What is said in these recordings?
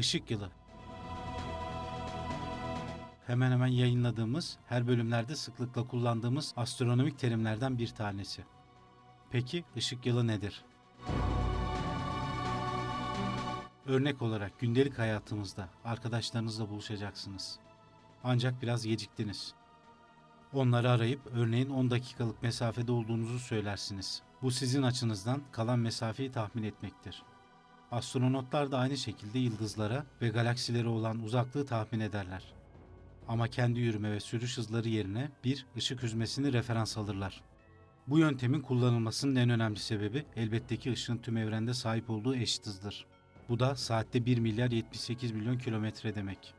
Işık yılı. Hemen hemen yayınladığımız, her bölümlerde sıklıkla kullandığımız astronomik terimlerden bir tanesi. Peki ışık yılı nedir? Örnek olarak gündelik hayatımızda arkadaşlarınızla buluşacaksınız. Ancak biraz geciktiniz. Onları arayıp örneğin 10 dakikalık mesafede olduğunuzu söylersiniz. Bu sizin açınızdan kalan mesafeyi tahmin etmektir. Astronotlar da aynı şekilde yıldızlara ve galaksilere olan uzaklığı tahmin ederler. Ama kendi yürüme ve sürüş hızları yerine bir ışık hüzmesini referans alırlar. Bu yöntemin kullanılmasının en önemli sebebi elbette ki ışığın tüm evrende sahip olduğu eşit hızdır. Bu da saatte 1 milyar 78 milyon kilometre demek.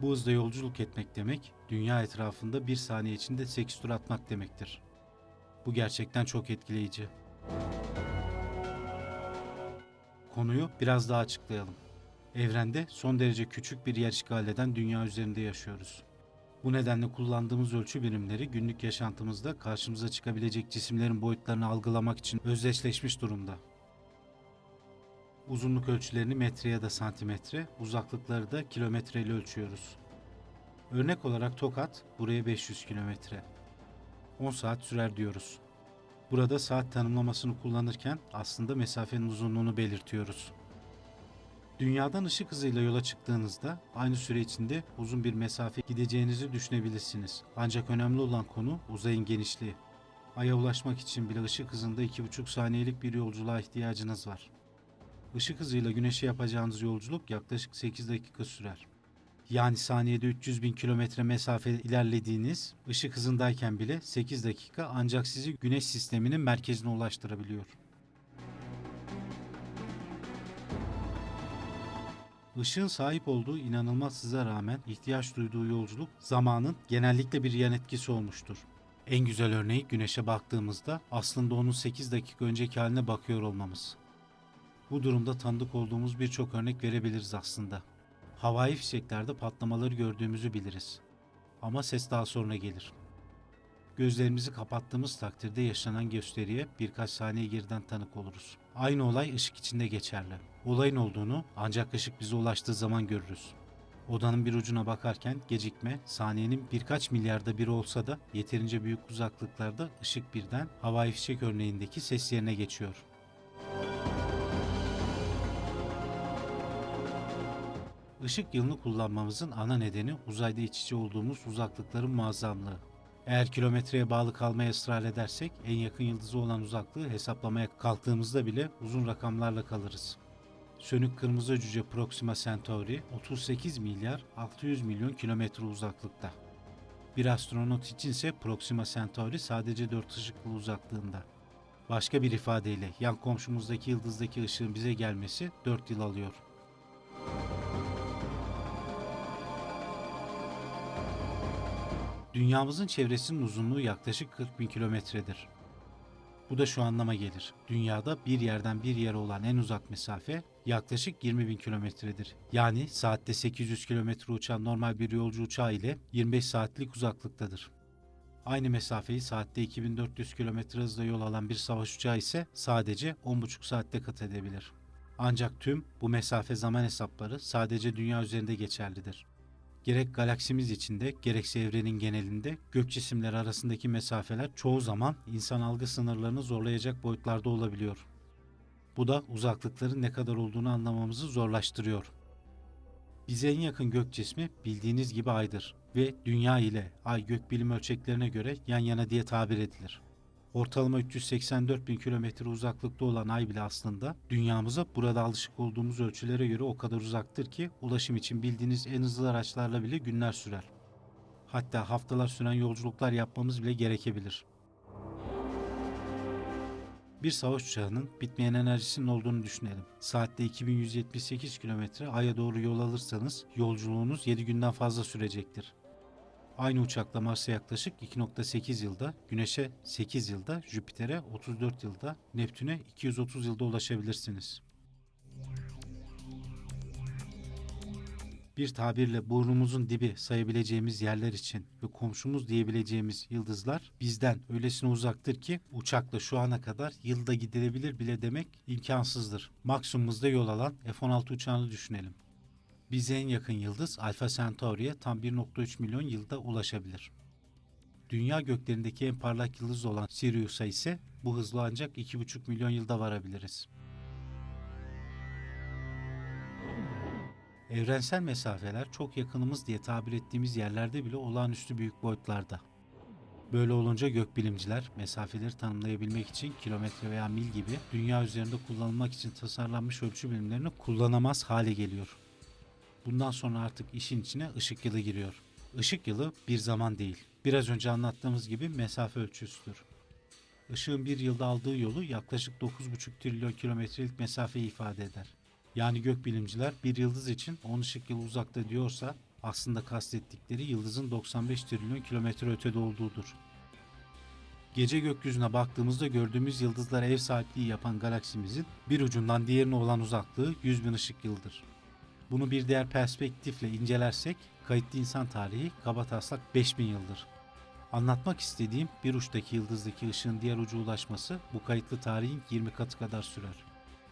Bu hızda yolculuk etmek demek, dünya etrafında bir saniye içinde 8 tur atmak demektir. Bu gerçekten çok etkileyici. Konuyu biraz daha açıklayalım. Evrende son derece küçük bir yer işgal eden dünya üzerinde yaşıyoruz. Bu nedenle kullandığımız ölçü birimleri günlük yaşantımızda karşımıza çıkabilecek cisimlerin boyutlarını algılamak için özdeşleşmiş durumda. Uzunluk ölçülerini metre ya da santimetre, uzaklıkları da kilometre ile ölçüyoruz. Örnek olarak Tokat buraya 500 kilometre. 10 saat sürer diyoruz. Burada saat tanımlamasını kullanırken aslında mesafenin uzunluğunu belirtiyoruz. Dünyadan ışık hızıyla yola çıktığınızda aynı süre içinde uzun bir mesafe gideceğinizi düşünebilirsiniz. Ancak önemli olan konu uzayın genişliği. Ay'a ulaşmak için bile ışık hızında 2,5 saniyelik bir yolculuğa ihtiyacınız var. Işık hızıyla güneşe yapacağınız yolculuk yaklaşık 8 dakika sürer. Yani saniyede 300 bin kilometre mesafe ilerlediğiniz ışık hızındayken bile 8 dakika ancak sizi güneş sisteminin merkezine ulaştırabiliyor. Işığın sahip olduğu inanılmaz hıza rağmen ihtiyaç duyduğu yolculuk zamanın genellikle bir yan etkisi olmuştur. En güzel örneği güneşe baktığımızda aslında onun 8 dakika önceki haline bakıyor olmamız. Bu durumda tanıdık olduğumuz birçok örnek verebiliriz aslında. Havai fişeklerde patlamaları gördüğümüzü biliriz. Ama ses daha sonra gelir. Gözlerimizi kapattığımız takdirde yaşanan gösteriye birkaç saniye geriden tanık oluruz. Aynı olay ışık içinde geçerli. Olayın olduğunu ancak ışık bize ulaştığı zaman görürüz. Odanın bir ucuna bakarken gecikme saniyenin birkaç milyarda biri olsa da yeterince büyük uzaklıklarda ışık birden havai fişek örneğindeki ses yerine geçiyor. Işık yılını kullanmamızın ana nedeni uzayda iç içe olduğumuz uzaklıkların muazzamlığı. Eğer kilometreye bağlı kalmaya ısrar edersek en yakın yıldızı olan uzaklığı hesaplamaya kalktığımızda bile uzun rakamlarla kalırız. Sönük kırmızı cüce Proxima Centauri 38 milyar 600 milyon kilometre uzaklıkta. Bir astronot içinse Proxima Centauri sadece 4 ışık yılı uzaklığında. Başka bir ifadeyle yan komşumuzdaki yıldızdaki ışığın bize gelmesi 4 yıl alıyor. Dünyamızın çevresinin uzunluğu yaklaşık 40 bin kilometredir. Bu da şu anlama gelir. Dünyada bir yerden bir yere olan en uzak mesafe yaklaşık 20 bin kilometredir. Yani saatte 800 kilometre uçan normal bir yolcu uçağı ile 25 saatlik uzaklıktadır. Aynı mesafeyi saatte 2400 kilometre hızla yol alan bir savaş uçağı ise sadece 10,5 saatte kat edebilir. Ancak tüm bu mesafe zaman hesapları sadece dünya üzerinde geçerlidir. Gerek galaksimiz içinde gerekse evrenin genelinde gök cisimleri arasındaki mesafeler çoğu zaman insan algı sınırlarını zorlayacak boyutlarda olabiliyor. Bu da uzaklıkların ne kadar olduğunu anlamamızı zorlaştırıyor. Bize en yakın gök cismi bildiğiniz gibi Ay'dır ve Dünya ile Ay gökbilim ölçeklerine göre yan yana diye tabir edilir. Ortalama 384 bin kilometre uzaklıkta olan Ay bile aslında dünyamıza burada alışık olduğumuz ölçülere göre o kadar uzaktır ki ulaşım için bildiğiniz en hızlı araçlarla bile günler sürer. Hatta haftalar süren yolculuklar yapmamız bile gerekebilir. Bir savaş uçağının bitmeyen enerjisinin olduğunu düşünelim. Saatte 2178 kilometre Ay'a doğru yol alırsanız yolculuğunuz 7 günden fazla sürecektir. Aynı uçakla Mars'a yaklaşık 2.8 yılda, Güneş'e 8 yılda, Jüpiter'e 34 yılda, Neptün'e 230 yılda ulaşabilirsiniz. Bir tabirle burnumuzun dibi sayabileceğimiz yerler için ve komşumuz diyebileceğimiz yıldızlar bizden öylesine uzaktır ki uçakla şu ana kadar yılda gidilebilir bile demek imkansızdır. Maksimumuzda yol alan F-16 uçağını düşünelim. Bize en yakın yıldız Alpha Centauri'ye tam 1.3 milyon yılda ulaşabilir. Dünya göklerindeki en parlak yıldız olan Sirius'a ise bu hızla ancak 2,5 milyon yılda varabiliriz. Evrensel mesafeler çok yakınımız diye tabir ettiğimiz yerlerde bile olağanüstü büyük boyutlarda. Böyle olunca gökbilimciler mesafeleri tanımlayabilmek için kilometre veya mil gibi dünya üzerinde kullanılmak için tasarlanmış ölçü birimlerini kullanamaz hale geliyor. Bundan sonra artık işin içine ışık yılı giriyor. Işık yılı bir zaman değil. Biraz önce anlattığımız gibi mesafe ölçüsüdür. Işığın bir yılda aldığı yolu yaklaşık 9,5 trilyon kilometrelik mesafeyi ifade eder. Yani gökbilimciler bir yıldız için 10 ışık yılı uzakta diyorsa aslında kastettikleri yıldızın 95 trilyon kilometre ötede olduğudur. Gece gökyüzüne baktığımızda gördüğümüz yıldızlara ev sahipliği yapan galaksimizin bir ucundan diğerine olan uzaklığı 100 bin ışık yılıdır. Bunu bir diğer perspektifle incelersek kayıtlı insan tarihi kabataslak 5000 yıldır. Anlatmak istediğim bir uçtaki yıldızdaki ışığın diğer ucu ulaşması bu kayıtlı tarihin 20 katı kadar sürer.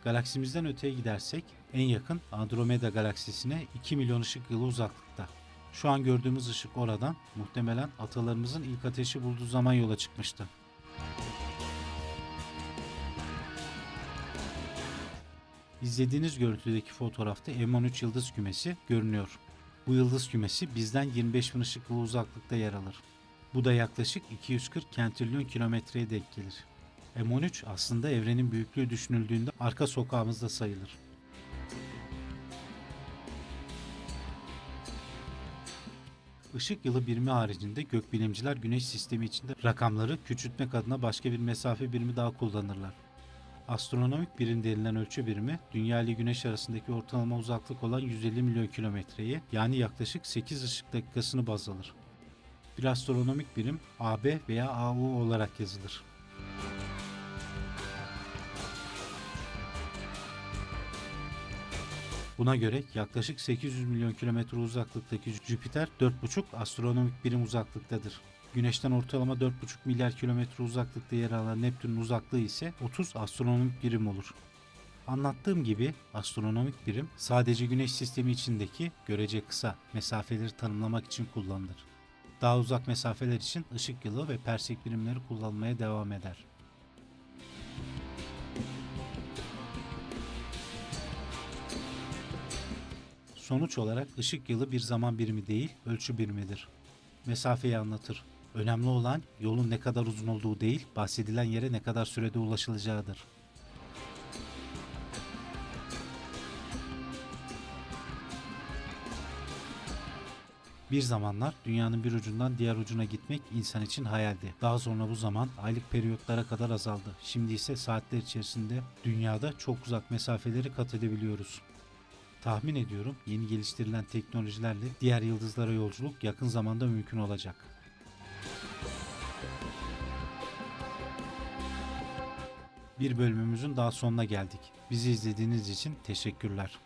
Galaksimizden öteye gidersek en yakın Andromeda galaksisine 2 milyon ışık yılı uzaklıkta. Şu an gördüğümüz ışık oradan muhtemelen atalarımızın ilk ateşi bulduğu zaman yola çıkmıştı. İzlediğiniz görüntüdeki fotoğrafta M13 yıldız kümesi görünüyor. Bu yıldız kümesi bizden 25 bin ışık yılı uzaklıkta yer alır. Bu da yaklaşık 240 kentrilyon kilometreye denk gelir. M13 aslında evrenin büyüklüğü düşünüldüğünde arka sokağımızda sayılır. Işık yılı birimi haricinde gökbilimciler güneş sistemi içinde rakamları küçültmek adına başka bir mesafe birimi daha kullanırlar. Astronomik birim denilen ölçü birimi, Dünya ile Güneş arasındaki ortalama uzaklık olan 150 milyon kilometreyi yani yaklaşık 8 ışık dakikasını baz alır. Bir astronomik birim AB veya AU olarak yazılır. Buna göre yaklaşık 800 milyon kilometre uzaklıktaki Jüpiter 4,5 astronomik birim uzaklıktadır. Güneşten ortalama 4,5 milyar kilometre uzaklıkta yer alan Neptün'ün uzaklığı ise 30 astronomik birim olur. Anlattığım gibi astronomik birim sadece Güneş sistemi içindeki görece kısa mesafeleri tanımlamak için kullanılır. Daha uzak mesafeler için ışık yılı ve persek birimleri kullanmaya devam eder. Sonuç olarak ışık yılı bir zaman birimi değil, ölçü birimidir. Mesafeyi anlatır. Önemli olan yolun ne kadar uzun olduğu değil, bahsedilen yere ne kadar sürede ulaşılacağıdır. Bir zamanlar dünyanın bir ucundan diğer ucuna gitmek insan için hayaldi. Daha sonra bu zaman aylık periyotlara kadar azaldı. Şimdi ise saatler içerisinde dünyada çok uzak mesafeleri kat edebiliyoruz. Tahmin ediyorum yeni geliştirilen teknolojilerle diğer yıldızlara yolculuk yakın zamanda mümkün olacak. Bir bölümümüzün daha sonuna geldik. Bizi izlediğiniz için teşekkürler.